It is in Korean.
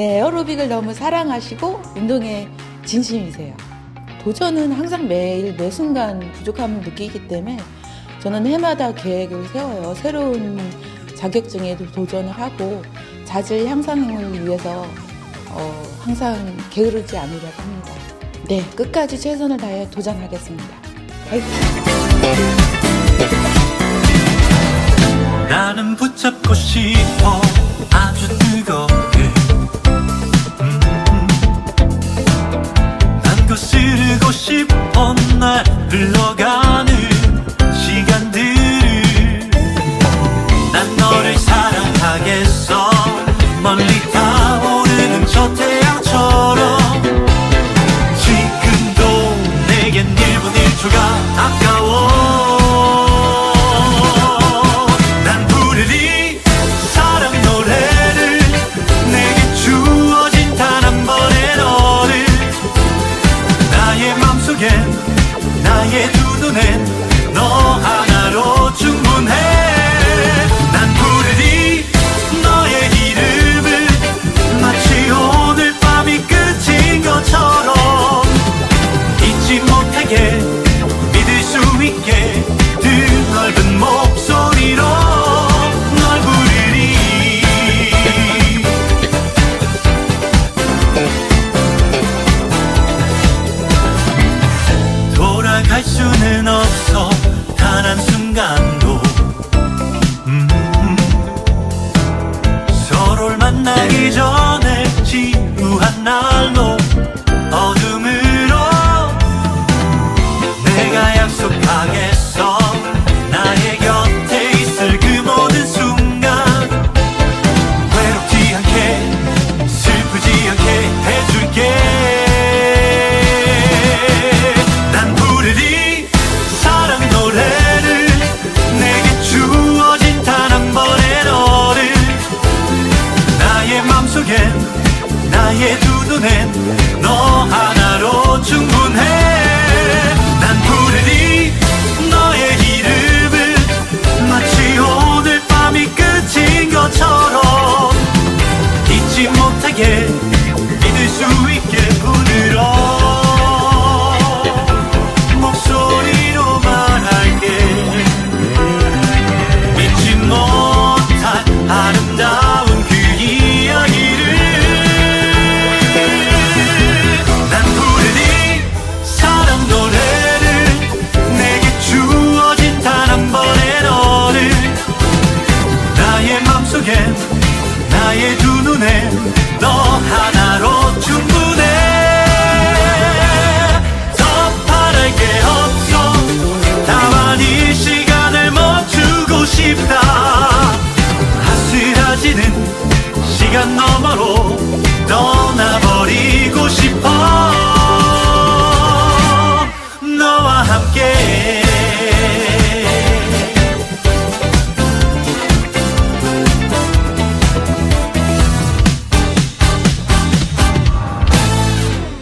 네, 에어로빅을 너무 사랑하시고 운동에 진심이세요. 도전은 항상 매일 매 순간 부족함을 느끼기 때문에 저는 해마다 계획을 세워요. 새로운 자격증에도 도전을 하고 자질 향상을 위해서 어, 항상 게으르지 않으려고 합니다. 네, 끝까지 최선을 다해 도전하겠습니다. 화이팅! 나는 붙잡고 싶어 고요한 날로 어둠으로 내가 약속하겠어. 나의 곁에 있을 그 모든 순간 외롭지 않게 슬프지 않게 해줄게. 난 부르리 사랑 노래를 내게 주어진 단 한 번의 너를 나의 맘속엔 나의 두 눈엔 너 하나로 충분해. 난 부르니 너의 이름을 마치 오늘 밤이 끝인 것처럼 잊지 못하게 마음속에 나의 두 눈에 너 하나로 충분해. 더 바랄 게 없어. 다만 이 시간을 멈추고 싶다. 하슬아 지는 시간 너머로 떠나